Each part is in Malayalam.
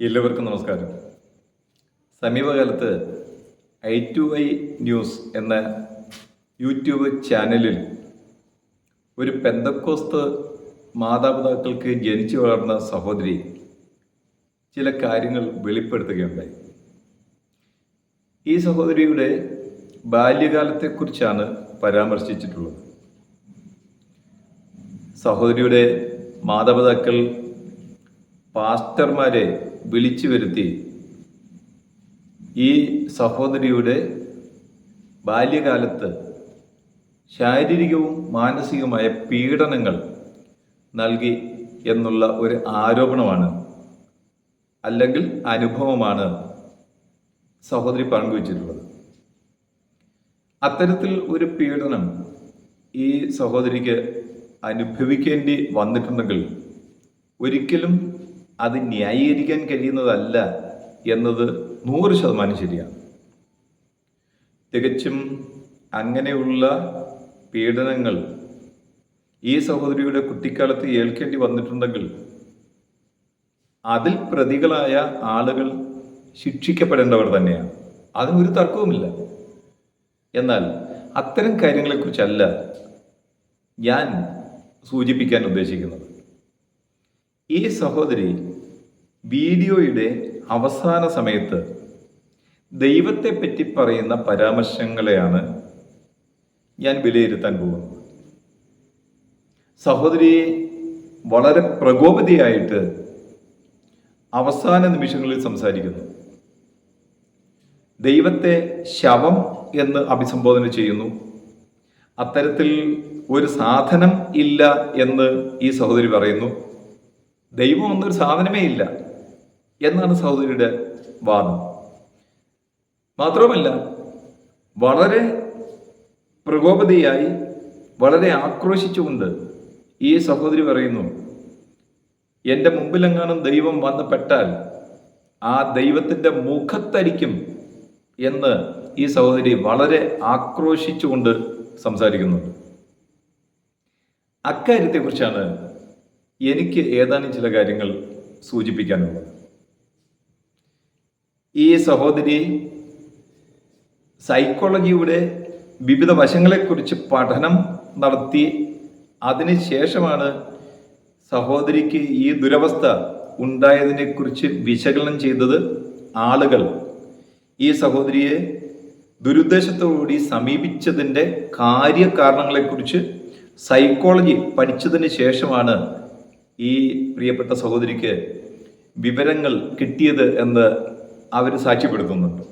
എല്ലാവർക്കും നമസ്കാരം. സമീപകാലത്ത് ഐ ടു ഐ ന്യൂസ് എന്ന യൂട്യൂബ് ചാനലിൽ ഒരു പെന്തക്കോസ്ത് മാതാപിതാക്കൾക്ക് ജനിച്ചു വളർന്ന സഹോദരി ചില കാര്യങ്ങൾ വെളിപ്പെടുത്തുകയുണ്ടായി. ഈ സഹോദരിയുടെ ബാല്യകാലത്തെക്കുറിച്ചാണ് പരാമർശിച്ചിട്ടുള്ളത്. സഹോദരിയുടെ മാതാപിതാക്കൾ പാസ്റ്റർമാരെ വിളിച്ചു വരുത്തി ഈ സഹോദരിയുടെ ബാല്യകാലത്ത് ശാരീരികവും മാനസികവുമായ പീഡനങ്ങൾ നൽകി എന്നുള്ള ഒരു ആരോപണമാണ് അല്ലെങ്കിൽ അനുഭവമാണ് സഹോദരി പങ്കുവച്ചിട്ടുള്ളത്. അത്തരത്തിൽ ഒരു പീഡനം ഈ സഹോദരിക്ക് അനുഭവിക്കേണ്ടി വന്നിട്ടുണ്ടെങ്കിൽ ഒരിക്കലും അത് ന്യായീകരിക്കാൻ കഴിയുന്നതല്ല എന്നത് നൂറ് ശതമാനം ശരിയാണ്. തികച്ചും അങ്ങനെയുള്ള പീഡനങ്ങൾ ഈ സഹോദരിയുടെ കുട്ടിക്കാലത്ത് ഏൽക്കേണ്ടി വന്നിട്ടുണ്ടെങ്കിൽ അതിൽ പ്രതികളായ ആളുകൾ ശിക്ഷിക്കപ്പെടേണ്ടവർ തന്നെയാണ്. അതിനൊരു തർക്കവുമില്ല. എന്നാൽ അത്തരം കാര്യങ്ങളെക്കുറിച്ചല്ല ഞാൻ സൂചിപ്പിക്കാൻ ഉദ്ദേശിക്കുന്നത്. ഈ സഹോദരി വീഡിയോയുടെ അവസാന സമയത്ത് ദൈവത്തെ പറ്റി പറയുന്ന പരാമർശങ്ങളെയാണ് ഞാൻ വിലയിരുത്താൻ പോകുന്നത്. സഹോദരി വളരെ പ്രകോപതിയായിട്ട് അവസാന നിമിഷങ്ങളിൽ സംസാരിക്കുന്നു. ദൈവത്തെ ശവം എന്ന് അഭിസംബോധന ചെയ്യുന്നു. അത്തരത്തിൽ ഒരു സാധനം ഇല്ല എന്ന് ഈ സഹോദരി പറയുന്നു. ദൈവം എന്നൊരു സാധനമേ ഇല്ല. എന്നാണ് സഹോദരിയുടെ വാദം. മാത്രമല്ല വളരെ പ്രകോപതിയായി വളരെ ആക്രോശിച്ചുകൊണ്ട് ഈ സഹോദരി പറയുന്നു എന്റെ മുമ്പിലെങ്ങാനും ദൈവം വന്ന് പെട്ടാൽ ആ ദൈവത്തിന്റെ മുഖത്തരിക്കും എന്ന് ഈ സഹോദരി വളരെ ആക്രോശിച്ചുകൊണ്ട് സംസാരിക്കുന്നുണ്ട് അക്കാര്യത്തെക്കുറിച്ചാണ് എനിക്ക് ഏതാനും ചില കാര്യങ്ങൾ സൂചിപ്പിക്കാനുള്ളത്. ഈ സഹോദരി സൈക്കോളജിയുടെ വിവിധ വശങ്ങളെക്കുറിച്ച് പഠനം നടത്തി. അതിനുശേഷമാണ് സഹോദരിക്ക് ഈ ദുരവസ്ഥ ഉണ്ടായതിനെക്കുറിച്ച് വിശകലനം ചെയ്തത് ആളുകൾ. ഈ സഹോദരിയെ ദുരുദ്ദേശത്തോടുകൂടി സമീപിച്ചതിന്റെ കാര്യകാരണങ്ങളെക്കുറിച്ച് സൈക്കോളജി പഠിച്ചതിന് ശേഷമാണ് ഈ പ്രിയപ്പെട്ട സഹോദരിക്ക് വിവരങ്ങൾ കിട്ടിയത് എന്ന് അവർ സാക്ഷ്യപ്പെടുത്തുന്നുണ്ട്.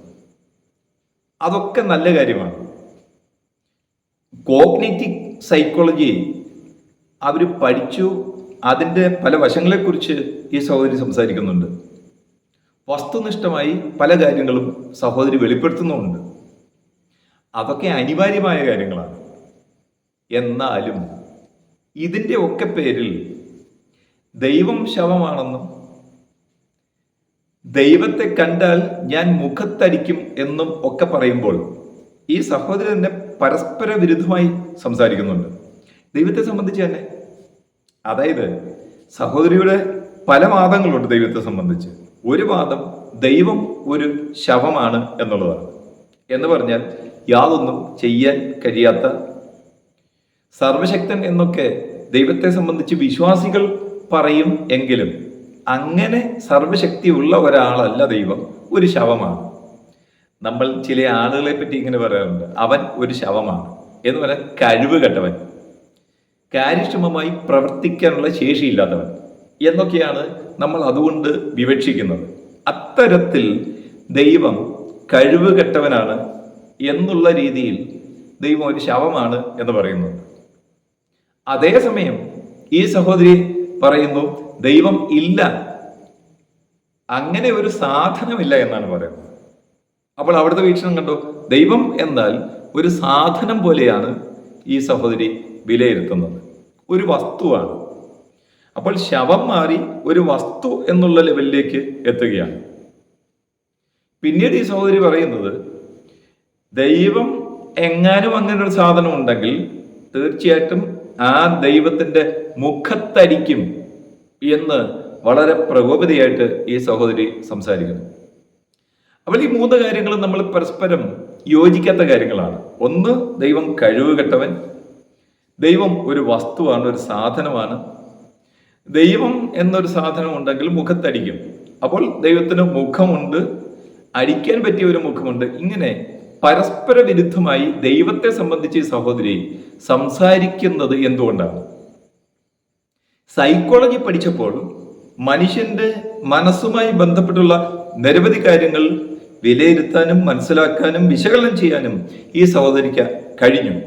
അതൊക്കെ നല്ല കാര്യമാണ്. കോഗ്നേറ്റീവ് സൈക്കോളജി അവർ പഠിച്ചു അതിന്റെ പല വശങ്ങളെക്കുറിച്ച് ഈ സഹോദരി സംസാരിക്കുന്നുണ്ട്. വസ്തുനിഷ്ഠമായി പല കാര്യങ്ങളും സഹോദരി വെളിപ്പെടുത്തുന്നുമുണ്ട്. അതൊക്കെ അനിവാര്യമായ കാര്യങ്ങളാണ്. എന്നാലും ഇതിന്റെ ഒക്കെ പേരിൽ ദൈവം ശവമാണെന്നും ദൈവത്തെ കണ്ടാൽ ഞാൻ മുഖത്തരിക്കും എന്നും ഒക്കെ പറയുമ്പോൾ ഈ സഹോദരൻ തന്നെ പരസ്പര വിരുദ്ധമായി സംസാരിക്കുന്നുണ്ട്. ദൈവത്തെ സംബന്ധിച്ച് തന്നെ. അതായത് സഹോദരിയുടെ പല വാദങ്ങളുണ്ട് ദൈവത്തെ സംബന്ധിച്ച്. ഒരു വാദം ദൈവം ഒരു ശവമാണ് എന്നുള്ളതാണ്. എന്ന് പറഞ്ഞാൽ യാതൊന്നും ചെയ്യാൻ കഴിയാത്ത സർവശക്തൻ എന്നൊക്കെ ദൈവത്തെ സംബന്ധിച്ച് വിശ്വാസികൾ പറയും എങ്കിലും അങ്ങനെ സർവശക്തിയുള്ള ഒരാളല്ല ദൈവം ഒരു ശവമാണ്. നമ്മൾ ചില ആളുകളെ പറ്റി ഇങ്ങനെ പറയാറുണ്ട് അവൻ ഒരു ശവമാണ്. എന്ന് പറയാൻ കഴിവ് കെട്ടവൻ കാര്യക്ഷമമായി പ്രവർത്തിക്കാനുള്ള ശേഷിയില്ലാത്തവൻ എന്നൊക്കെയാണ് നമ്മൾ അതുകൊണ്ട് വിവക്ഷിക്കുന്നത്. അത്തരത്തിൽ ദൈവം കഴിവ് കെട്ടവനാണ് എന്നുള്ള രീതിയിൽ ദൈവം ഒരു ശവമാണ് എന്ന് പറയുന്നു. അതേസമയം ഈ സഹോദരി പറയുന്നു ദൈവം ഇല്ല. അങ്ങനെ ഒരു സാധനമില്ല എന്നാണ് പറയുന്നത്. അപ്പോൾ അവിടുത്തെ വീക്ഷണം കണ്ടോ? ദൈവം എന്നാൽ ഒരു സാധനം പോലെയാണ് ഈ സഹോദരി വിലയിരുത്തുന്നത്. ഒരു വസ്തുവാണ്. അപ്പോൾ ശവം മാറി ഒരു വസ്തു എന്നുള്ള ലെവലിലേക്ക് എത്തുകയാണ്. പിന്നീട് ഈ സഹോദരി പറയുന്നത് ദൈവം എങ്ങാനും അങ്ങനെ ഒരു സാധനം ഉണ്ടെങ്കിൽ തീർച്ചയായിട്ടും ആ ദൈവത്തിന്റെ മുഖത്തരിക്കും എന്ന് വളരെ പ്രകോപിതയായിട്ട് ഈ സഹോദരി സംസാരിക്കുന്നു. അപ്പോൾ ഈ മൂന്ന് കാര്യങ്ങളും നമ്മൾ പരസ്പരം യോജിക്കാത്ത കാര്യങ്ങളാണ്. ഒന്ന് ദൈവം കഴിവ് കെട്ടവൻ ദൈവം ഒരു വസ്തുവാണ് ഒരു സാധനമാണ്. ദൈവം എന്നൊരു സാധനം ഉണ്ടെങ്കിൽ മുഖത്തടിക്കും. അപ്പോൾ ദൈവത്തിന് മുഖമുണ്ട് അടിക്കാൻ പറ്റിയ ഒരു മുഖമുണ്ട്. ഇങ്ങനെ പരസ്പര വിരുദ്ധമായി ദൈവത്തെ സംബന്ധിച്ച് സഹോദരി സംസാരിക്കുന്നത് എന്തുകൊണ്ടാണ്? സൈക്കോളജി പഠിച്ചപ്പോൾ മനുഷ്യന്റെ മനസ്സുമായി ബന്ധപ്പെട്ടുള്ള നിരവധി കാര്യങ്ങൾ വിലയിരുത്താനും മനസ്സിലാക്കാനും വിശകലനം ചെയ്യാനും ഈ സഹോദരിക്ക് കഴിഞ്ഞു.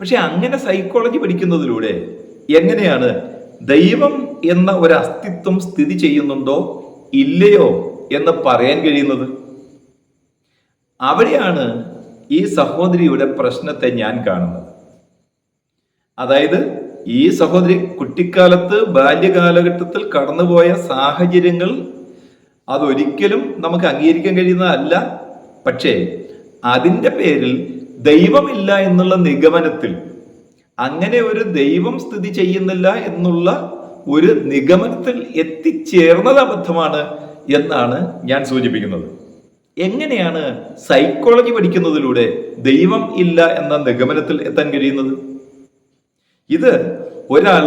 പക്ഷെ അങ്ങനെ സൈക്കോളജി പഠിക്കുന്നതിലൂടെ എങ്ങനെയാണ് ദൈവം എന്ന ഒരു അസ്തിത്വം സ്ഥിതി ചെയ്യുന്നുണ്ടോ ഇല്ലയോ എന്ന് പറയാൻ കഴിയുന്നത്? അവിടെയാണ് ഈ സഹോദരിയുടെ പ്രശ്നത്തെ ഞാൻ കാണുന്നത്. അതായത് ഈ സഹോദരി കുട്ടിക്കാലത്ത് ബാല്യകാലഘട്ടത്തിൽ കടന്നുപോയ സാഹചര്യങ്ങൾ അതൊരിക്കലും നമുക്ക് അംഗീകരിക്കാൻ കഴിയുന്നതല്ല. പക്ഷേ അതിന്റെ പേരിൽ ദൈവമില്ല എന്നുള്ള നിഗമനത്തിൽ അങ്ങനെ ഒരു ദൈവം സ്ഥിതി ചെയ്യുന്നില്ല എന്നുള്ള ഒരു നിഗമനത്തിൽ എത്തിച്ചേർന്നത് അബദ്ധമാണ് എന്നാണ് ഞാൻ സൂചിപ്പിക്കുന്നത്. എങ്ങനെയാണ് സൈക്കോളജി പഠിക്കുന്നതിലൂടെ ദൈവം ഇല്ല എന്ന നിഗമനത്തിൽ എത്താൻ കഴിയുന്നത്? ഇത് ഒരാൾ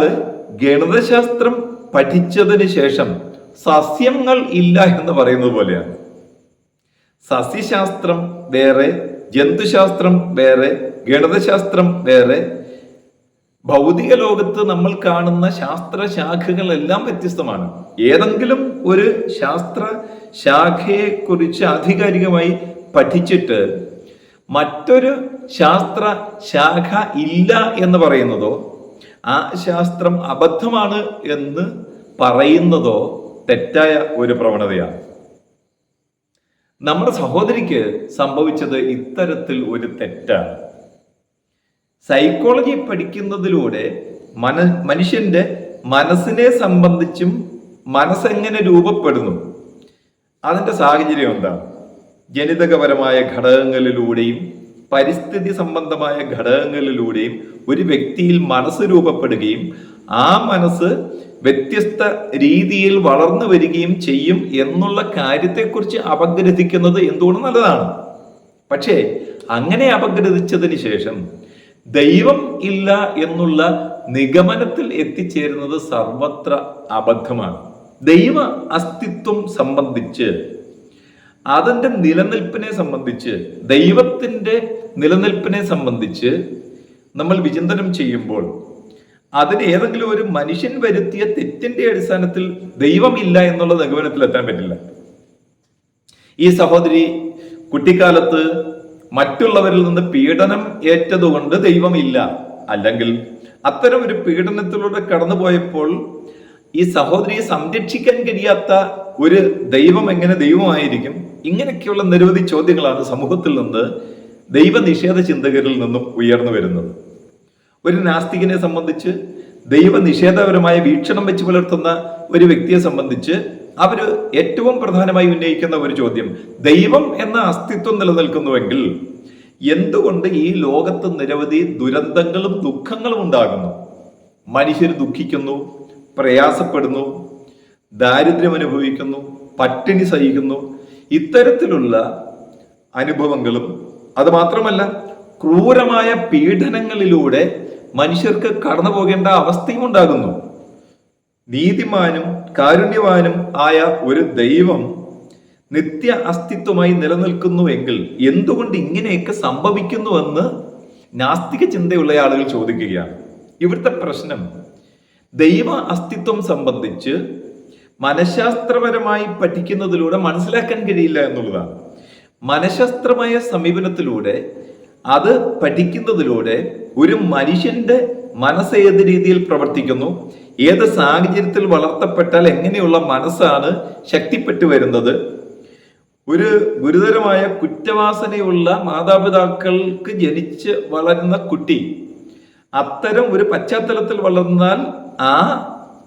ഗണിതശാസ്ത്രം പഠിച്ചതിന് ശേഷം സസ്യങ്ങൾ ഇല്ല എന്ന് പറയുന്നത് പോലെയാണ്. സസ്യശാസ്ത്രം വേറെ ജന്തുശാസ്ത്രം വേറെ ഗണിതശാസ്ത്രം വേറെ. ഭൗതിക ലോകത്ത് നമ്മൾ കാണുന്ന ശാസ്ത്ര ശാഖകളെല്ലാം വ്യത്യസ്തമാണ്. ഏതെങ്കിലും ഒരു ശാസ്ത്ര ശാഖയെ കുറിച്ച് ആധികാരികമായി പഠിച്ചിട്ട് മറ്റൊരു ശാസ്ത്ര ശാഖ ഇല്ല എന്ന് പറയുന്നതോ ആ ശാസ്ത്രം അബദ്ധമാണ് എന്ന് പറയുന്നതോ തെറ്റായ ഒരു പ്രവണതയാണ്. നമ്മുടെ സഹോദരിക്ക് സംഭവിച്ചത് ഇത്തരത്തിൽ ഒരു തെറ്റാണ്. സൈക്കോളജി പഠിക്കുന്നതിലൂടെ മന മനുഷ്യന്റെ മനസ്സിനെ സംബന്ധിച്ചും മനസ്സെങ്ങനെ രൂപപ്പെടുന്നു? അതിന്റെ സാഹചര്യം എന്താണ്? ജനിതകപരമായ ഘടകങ്ങളിലൂടെയും പരിസ്ഥിതി സംബന്ധമായ ഘടകങ്ങളിലൂടെയും ഒരു വ്യക്തിയിൽ മനസ്സ് രൂപപ്പെടുകയും ആ മനസ്സ് വ്യത്യസ്ത രീതിയിൽ വളർന്നു വരികയും ചെയ്യും എന്നുള്ള കാര്യത്തെക്കുറിച്ച് അപഗ്രഥിക്കുന്നത് എന്തുകൊണ്ട് നല്ലതാണ്? പക്ഷേ അങ്ങനെ അപഗ്രഥിച്ചതിന് ശേഷം ദൈവം ഇല്ല എന്നുള്ള നിഗമനത്തിൽ എത്തിച്ചേരുന്നത് സർവത്ര അബദ്ധമാണ്. ദൈവ അസ്തിത്വം സംബന്ധിച്ച് അതിന്റെ നിലനിൽപ്പിനെ സംബന്ധിച്ച് ദൈവത്തിന്റെ നിലനിൽപ്പിനെ സംബന്ധിച്ച് നമ്മൾ വിചിന്തനം ചെയ്യുമ്പോൾ അതിന് ഏതെങ്കിലും ഒരു മനുഷ്യൻ വരുത്തിയ തെറ്റിന്റെ അടിസ്ഥാനത്തിൽ ദൈവമില്ല എന്നുള്ള നിഗമനത്തിൽ എത്താൻ പറ്റില്ല. ഈ സഹോദരി കുട്ടിക്കാലത്ത് മറ്റുള്ളവരിൽ നിന്ന് പീഡനം ഏറ്റതുകൊണ്ട് ദൈവമില്ല അല്ലെങ്കിൽ അത്തരം ഒരു പീഡനത്തിലൂടെ കടന്നുപോയപ്പോൾ ഈ സഹോദരിയെ സംരക്ഷിക്കാൻ കഴിയാത്ത ഒരു ദൈവം എങ്ങനെ ദൈവമായിരിക്കും? ഇങ്ങനെയൊക്കെയുള്ള നിരവധി ചോദ്യങ്ങളാണ് സമൂഹത്തിൽ നിന്ന് ദൈവനിഷേധ ചിന്തകരിൽ നിന്നും ഉയർന്നു വരുന്നത്. ഒരു നാസ്തികനെ സംബന്ധിച്ച് ദൈവനിഷേധപരമായ വീക്ഷണം വെച്ച് പുലർത്തുന്ന ഒരു വ്യക്തിയെ സംബന്ധിച്ച് അവർ ഏറ്റവും പ്രധാനമായി ഉന്നയിക്കുന്ന ഒരു ചോദ്യം ദൈവം എന്ന അസ്തിത്വം നിലനിൽക്കുന്നുവെങ്കിൽ എന്തുകൊണ്ട് ഈ ലോകത്ത് നിരവധി ദുരന്തങ്ങളും ദുഃഖങ്ങളും ഉണ്ടാകുന്നു? മനുഷ്യർ ദുഃഖിക്കുന്നു പ്രയാസപ്പെടുന്നു ദാരിദ്ര്യം അനുഭവിക്കുന്നു പട്ടിണി സഹിക്കുന്നു. ഇത്തരത്തിലുള്ള അനുഭവങ്ങളും അത് മാത്രമല്ല ക്രൂരമായ പീഡനങ്ങളിലൂടെ മനുഷ്യർക്ക് കടന്നു പോകേണ്ട അവസ്ഥയും ഉണ്ടാകുന്നു. നീതിമാനും കാരുണ്യവാനും ആയ ഒരു ദൈവം നിത്യ അസ്തിത്വമായി നിലനിൽക്കുന്നു എങ്കിൽ എന്തുകൊണ്ട് ഇങ്ങനെയൊക്കെ സംഭവിക്കുന്നുവെന്ന് നാസ്തിക ചിന്തയുള്ള ആളുകൾ ചോദിക്കുകയാണ്. ഇവിടുത്തെ പ്രശ്നം ദൈവ അസ്തിത്വം സംബന്ധിച്ച് മനഃശാസ്ത്രപരമായി പഠിക്കുന്നതിലൂടെ മനസ്സിലാക്കാൻ കഴിയില്ല എന്നുള്ളതാണ്. മനഃശാസ്ത്രമായ സമീപനത്തിലൂടെ അത് പഠിക്കുന്നതിലൂടെ ഒരു മനുഷ്യന്റെ മനസ്സ് ഏത് രീതിയിൽ പ്രവർത്തിക്കുന്നു ഏത് സാഹചര്യത്തിൽ വളർത്തപ്പെട്ടാൽ എങ്ങനെയുള്ള മനസ്സാണ് ശക്തിപ്പെട്ടു വരുന്നത് ഒരു ഗുരുതരമായ കുറ്റവാസനയുള്ള മാതാപിതാക്കൾക്ക് ജനിച്ച് വളരുന്ന കുട്ടി അത്തരം ഒരു പശ്ചാത്തലത്തിൽ വളർന്നാൽ ആ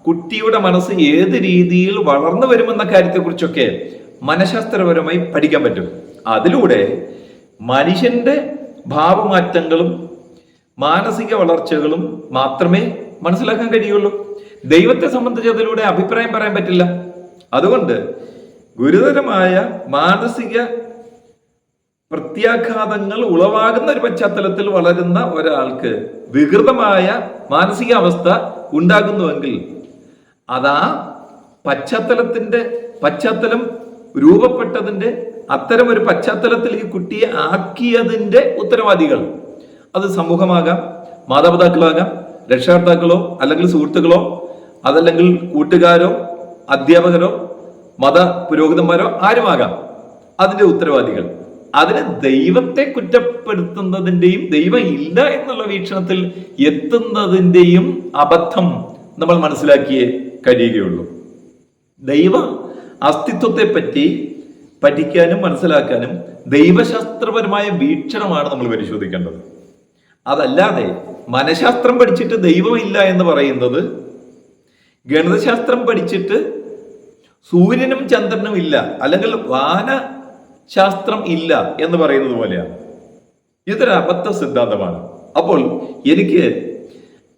കുട്ടിയുടെ മനസ്സ് ഏത് രീതിയിൽ വളർന്നു വരുമെന്ന കാര്യത്തെക്കുറിച്ചൊക്കെ മനഃശാസ്ത്രപരമായി പഠിക്കാൻ പറ്റും. അതിലൂടെ മനുഷ്യന്റെ ഭാവമാറ്റങ്ങളും മാനസിക വളർച്ചകളും മാത്രമേ മനസ്സിലാക്കാൻ കഴിയുള്ളൂ. ദൈവത്തെ സംബന്ധിച്ച് അതിലൂടെ അഭിപ്രായം പറയാൻ പറ്റില്ല. അതുകൊണ്ട് ഗുരുതരമായ മാനസിക പ്രത്യാഘാതങ്ങൾ ഉളവാകുന്ന ഒരു പശ്ചാത്തലത്തിൽ വളരുന്ന ഒരാൾക്ക് വികൃതമായ മാനസികാവസ്ഥ ഉണ്ടാകുന്നുവെങ്കിൽ അതാ പശ്ചാത്തലത്തിന്റെ പശ്ചാത്തലം രൂപപ്പെട്ടതിന്റെ അത്തരം ഒരു പശ്ചാത്തലത്തിൽ ഈ കുട്ടിയെ ആക്കിയതിന്റെ ഉത്തരവാദികൾ. അത് സമൂഹമാകാം മാതാപിതാക്കളാകാം രക്ഷകർത്താക്കളോ അല്ലെങ്കിൽ സുഹൃത്തുക്കളോ അതല്ലെങ്കിൽ കൂട്ടുകാരോ അധ്യാപകരോ മത പുരോഹിതന്മാരോ ആരുമാകാം. അതിന്റെ ഉത്തരവാദികൾ. അതിന് ദൈവത്തെ കുറ്റപ്പെടുത്തുന്നതിന്റെയും ദൈവം ഇല്ല എന്നുള്ള വീക്ഷണത്തിൽ എത്തുന്നതിന്റെയും അബദ്ധം നമ്മൾ മനസ്സിലാക്കിയേ കഴിയുകയുള്ളൂ. ദൈവ അസ്തിത്വത്തെ പറ്റി പഠിക്കാനും മനസ്സിലാക്കാനും ദൈവശാസ്ത്രപരമായ വീക്ഷണമാണ് നമ്മൾ പരിശോധിക്കേണ്ടത്. അതല്ലാതെ മനഃശാസ്ത്രം പഠിച്ചിട്ട് ദൈവമില്ല എന്ന് പറയുന്നത് ഗണിതശാസ്ത്രം പഠിച്ചിട്ട് സൂര്യനും ചന്ദ്രനും ഇല്ല. അല്ലെങ്കിൽ വാനശാസ്ത്രം ഇല്ല എന്ന് പറയുന്നത് പോലെയാണ്. ഇതൊരു അബദ്ധ സിദ്ധാന്തമാണ്. അപ്പോൾ എനിക്ക്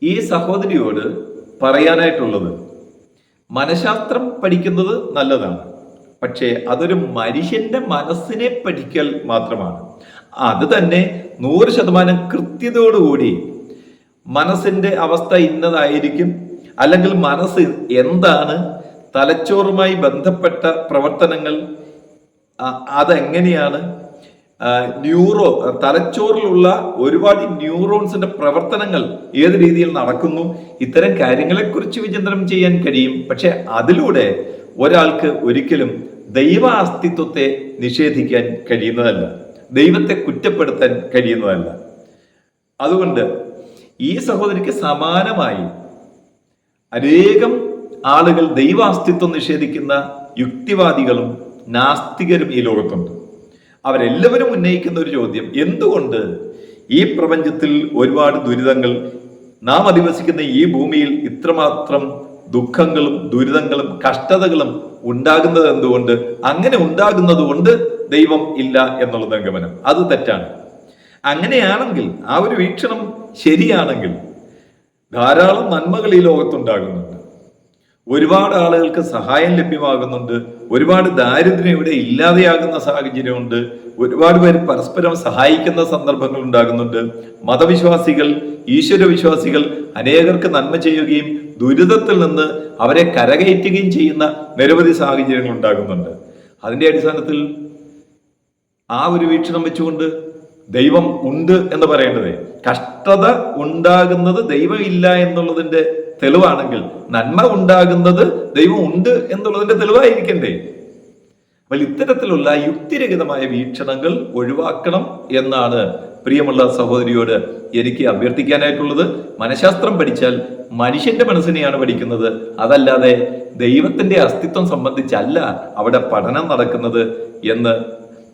ഈ സഹോദരിയോട് പറയാനായിട്ടുള്ളത് മനഃശാസ്ത്രം പഠിക്കുന്നത് നല്ലതാണ്. പക്ഷേ അതൊരു മനുഷ്യന്റെ മനസ്സിനെ പഠിക്കൽ മാത്രമാണ്. അത് തന്നെ നൂറ് ശതമാനം കൃത്യതയോടുകൂടി മനസ്സിന്റെ അവസ്ഥ ഇന്നതായിരിക്കും അല്ലെങ്കിൽ മനസ്സ് എന്താണ് തലച്ചോറുമായി ബന്ധപ്പെട്ട പ്രവർത്തനങ്ങൾ അതെങ്ങനെയാണ്? ന്യൂറോ തലച്ചോറിലുള്ള ഒരുപാട് ന്യൂറോൺസിന്റെ പ്രവർത്തനങ്ങൾ ഏത് രീതിയിൽ നടക്കുന്നു? ഇത്തരം കാര്യങ്ങളെക്കുറിച്ച് വിചിന്തനം ചെയ്യാൻ കഴിയും. പക്ഷെ അതിലൂടെ ഒരാൾക്ക് ഒരിക്കലും ദൈവ അസ്തിത്വത്തെ നിഷേധിക്കാൻ കഴിയുന്നതല്ല. ദൈവത്തെ കുറ്റപ്പെടുത്താൻ കഴിയുന്നതല്ല. അതുകൊണ്ട് ഈ സഹോദരിക്ക് സമാനമായി അനേകം ആളുകൾ ദൈവാസ്തിത്വം നിഷേധിക്കുന്ന യുക്തിവാദികളും നാസ്തികരും ഈ ലോകത്തുണ്ട്. അവരെല്ലാവരും ഉന്നയിക്കുന്ന ഒരു ചോദ്യം എന്തുകൊണ്ട് ഈ പ്രപഞ്ചത്തിൽ ഒരുപാട് ദുരിതങ്ങൾ നാം അധിവസിക്കുന്ന ഈ ഭൂമിയിൽ ഇത്രമാത്രം ദുഃഖങ്ങളും ദുരിതങ്ങളും കഷ്ടതകളും ഉണ്ടാകുന്നത് എന്തുകൊണ്ട്? അങ്ങനെ ഉണ്ടാകുന്നത് കൊണ്ട് ദൈവം ഇല്ല എന്നുള്ള നിഗമനം അത് തെറ്റാണ്. അങ്ങനെയാണെങ്കിൽ ആ ഒരു വീക്ഷണം ശരിയാണെങ്കിൽ ധാരാളം നന്മകൾ ഈ ലോകത്തുണ്ടാകുന്നുണ്ട്. ഒരുപാട് ആളുകൾക്ക് സഹായം ലഭ്യമാകുന്നുണ്ട്. ഒരുപാട് ദാരിദ്ര്യം ഇവിടെ ഇല്ലാതെയാകുന്ന സാഹചര്യമുണ്ട്. ഒരുപാട് പേര് പരസ്പരം സഹായിക്കുന്ന സന്ദർഭങ്ങൾ ഉണ്ടാകുന്നുണ്ട്. മതവിശ്വാസികൾ ഈശ്വര വിശ്വാസികൾ അനേകർക്ക് നന്മ ചെയ്യുകയും ദുരിതത്തിൽ നിന്ന് അവരെ കരകയറ്റുകയും ചെയ്യുന്ന നിരവധി സാഹചര്യങ്ങൾ ഉണ്ടാകുന്നുണ്ട്. അതിന്റെ അടിസ്ഥാനത്തിൽ ആ ഒരു വീക്ഷണം വെച്ചുകൊണ്ട് ദൈവം ഉണ്ട് എന്ന് പറയേണ്ടത്. കഷ്ടത ഉണ്ടാകുന്നത് ദൈവം ഇല്ല എന്നുള്ളതിന്റെ തെളിവാണെങ്കിൽ നന്മ ഉണ്ടാകുന്നത് ദൈവം ഉണ്ട് എന്നുള്ളതിന്റെ തെളിവായിരിക്കണ്ടേ. അപ്പോൾ ഇത്തരത്തിലുള്ള യുക്തിരഹിതമായ വീക്ഷണങ്ങൾ ഒഴിവാക്കണം എന്നാണ് പ്രിയമുള്ള സഹോദരിയോട് എനിക്ക് അഭ്യർത്ഥിക്കാനായിട്ടുള്ളത്. മനഃശാസ്ത്രം പഠിച്ചാൽ മനുഷ്യന്റെ മനസ്സിനെയാണ് പഠിക്കുന്നത്. അതല്ലാതെ ദൈവത്തിന്റെ അസ്തിത്വം സംബന്ധിച്ചല്ല അവിടെ പഠനം നടക്കുന്നത് എന്ന്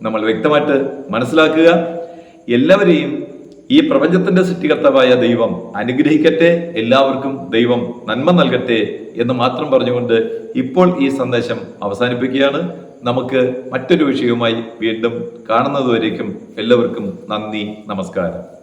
നമ്മൾ വ്യക്തമായിട്ട് മനസ്സിലാക്കുക. എല്ലാവരെയും ഈ പ്രപഞ്ചത്തിന്റെ സൃഷ്ടികർത്താവായ ദൈവം അനുഗ്രഹിക്കട്ടെ എല്ലാവർക്കും ദൈവം നന്മ നൽകട്ടെ എന്ന് മാത്രം പറഞ്ഞുകൊണ്ട് ഇപ്പോൾ ഈ സന്ദേശം അവസാനിപ്പിക്കുകയാണ്. നമുക്ക് മറ്റൊരു വിഷയവുമായി വീണ്ടും കാണുന്നതുവരേക്കും എല്ലാവർക്കും നന്ദി നമസ്കാരം.